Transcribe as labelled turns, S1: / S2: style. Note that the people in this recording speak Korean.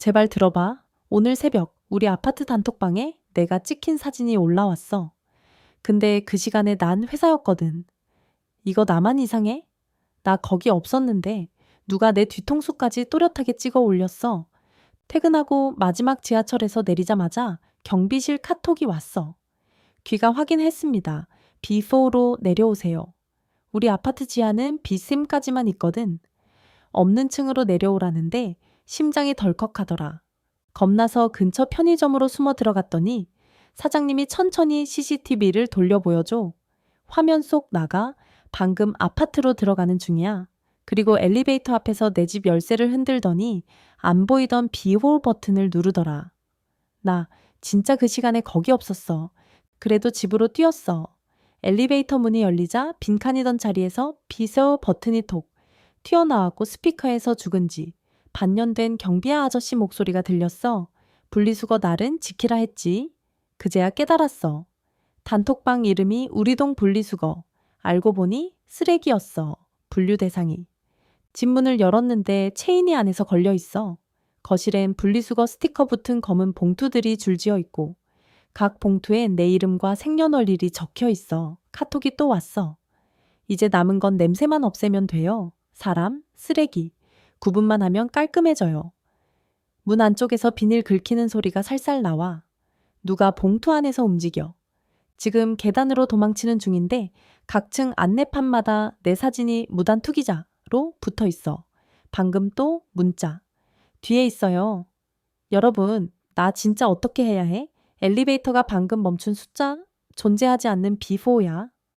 S1: 제발 들어봐. 오늘 새벽 우리 아파트 단톡방에 내가 찍힌 사진이 올라왔어. 근데 그 시간에 난 회사였거든. 이거 나만 이상해? 나 거기 없었는데 누가 내 뒤통수까지 또렷하게 찍어 올렸어. 퇴근하고 마지막 지하철에서 내리자마자 경비실 카톡이 왔어. 귀가 확인했습니다. B4로 내려오세요. 우리 아파트 지하는 B3까지만 있거든. 없는 층으로 내려오라는데 심장이 덜컥하더라. 겁나서 근처 편의점으로 숨어 들어갔더니 사장님이 천천히 CCTV를 돌려 보여줘. 화면 속 나가 방금 아파트로 들어가는 중이야. 그리고 엘리베이터 앞에서 내 집 열쇠를 흔들더니 안 보이던 비홀 버튼을 누르더라. 나 진짜 그 시간에 거기 없었어. 그래도 집으로 뛰었어. 엘리베이터 문이 열리자 빈칸이던 자리에서 비서 버튼이 톡 튀어나왔고 스피커에서 죽은 지 반년된 경비아 아저씨 목소리가 들렸어. 분리수거 날은 지키라 했지. 그제야 깨달았어. 단톡방 이름이 우리동 분리수거. 알고 보니 쓰레기였어. 분류 대상이. 집 문을 열었는데 체인이 안에서 걸려 있어. 거실엔 분리수거 스티커 붙은 검은 봉투들이 줄지어 있고 각 봉투엔 내 이름과 생년월일이 적혀 있어. 카톡이 또 왔어. 이제 남은 건 냄새만 없애면 돼요. 사람, 쓰레기. 구분만 하면 깔끔해져요. 문 안쪽에서 비닐 긁히는 소리가 살살 나와. 누가 봉투 안에서 움직여. 지금 계단으로 도망치는 중인데 각층 안내판마다 내 사진이 무단 투기자로 붙어 있어. 방금 또 문자. 뒤에 있어요. 여러분, 나 진짜 어떻게 해야 해? 엘리베이터가 방금 멈춘 숫자? 존재하지 않는 B4야.